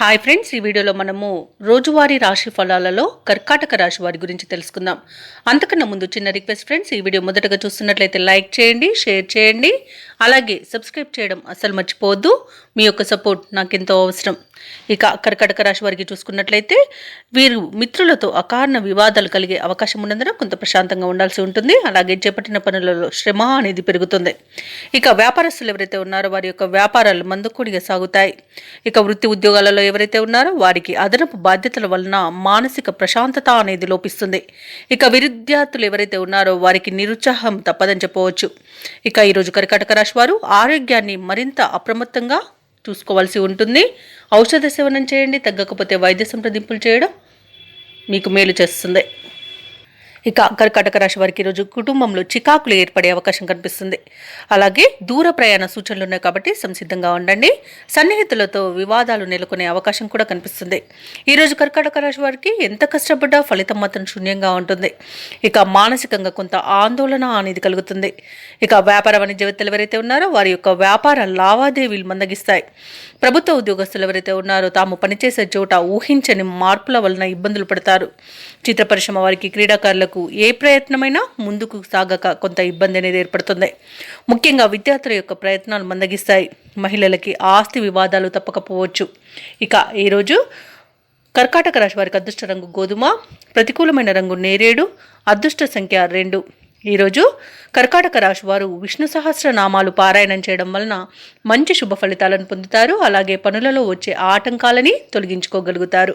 Hi friends ఈ వీడియోలో మనము రోజువారీ రాశి ఫలాలలో కర్కాటక రాశి వారి గురించి తెలుసుకుందాం. అంతకన్నా ముందు చిన్న రిక్వెస్ట్ ఫ్రెండ్స్ ఈ వీడియో మొదటగా చూస్తున్నట్లయితే లైక్ చేయండి షేర్ చేయండి. అలాగే సబ్స్క్రైబ్ చేయడం అసలు మర్చిపోవద్దు. మీ యొక్క సపోర్ట్ నాకు ఎంతో అవసరం. ఇక కర్కటక రాశి వారికి చూసుకున్నట్లయితే వీరు మిత్రులతో అకారణ వివాదాలు కలిగే అవకాశం ఉన్నందున కొంత ప్రశాంతంగా ఉండాల్సి ఉంటుంది. అలాగే చేపట్టిన పనులలో శ్రమ అనేది పెరుగుతుంది. ఇక వ్యాపారస్తులు ఎవరైతే ఉన్నారో వారి యొక్క వ్యాపారాలు మందుకూడిగా సాగుతాయి. ఇక వృత్తి ఉద్యోగాలలో ఎవరైతే ఉన్నారో వారికి అదనపు బాధ్యతల వలన మానసిక ప్రశాంతత అనేది లోపిస్తుంది. ఇక విద్యార్థులు ఎవరైతే ఉన్నారో వారికి నిరుత్సాహం తప్పదని చెప్పవచ్చు. ఇక ఈరోజు కర్కాటక రాశి వారు ఆరోగ్యాన్ని మరింత అప్రమత్తంగా చూసుకోవాల్సి ఉంటుంది. ఔషధ సేవనం చేయండి తగ్గకపోతే వైద్య సంప్రదింపులు చేయడం మీకు మేలు చేస్తుంది. ఇక కర్కాటక రాశి వారికి ఈరోజు కుటుంబంలో చికాకులు ఏర్పడే అవకాశం కనిపిస్తుంది. అలాగే దూర ప్రయాణ సూచనలు ఉన్నాయి కాబట్టి సంసిద్ధంగా ఉండండి. సన్నిహితులతో వివాదాలు నెలకొనే అవకాశం కూడా కనిపిస్తుంది. ఈరోజు కర్కాటక రాశి వారికి ఎంత కష్టపడ్డా ఫలితం మాత్రం శూన్యంగా ఉంటుంది. ఇక మానసికంగా కొంత ఆందోళన అనేది కలుగుతుంది. ఇక వ్యాపార వాణిజ్యవేత్తలు ఎవరైతే ఉన్నారో వారి యొక్క వ్యాపార లావాదేవీలు మందగిస్తాయి. ప్రభుత్వ ఉద్యోగస్తులు ఎవరైతే ఉన్నారో తాము పనిచేసే చోట ఊహించని మార్పుల వలన ఇబ్బందులు పడతారు. చిత్ర పరిశ్రమ వారికి క్రీడాకారులకు ఏ ప్రయత్నమైనా ముందుకు సాగక కొంత ఇబ్బంది అనేది ఏర్పడుతుంది. ముఖ్యంగా విద్యార్థుల యొక్క ప్రయత్నాలు మందగిస్తాయి. మహిళలకి ఆస్తి వివాదాలు తప్పకపోవచ్చు. ఇక ఈరోజు కర్కాటక రాశి వారికి అదృష్ట రంగు గోధుమ ప్రతికూలమైన రంగు నేరేడు అదృష్ట సంఖ్య రెండు. ఈరోజు కర్కాటక రాశి వారు విష్ణు సహస్ర నామాలు పారాయణం చేయడం వలన మంచి శుభ ఫలితాలను పొందుతారు. అలాగే పనులలో వచ్చే ఆటంకాలని తొలగించుకోగలుగుతారు.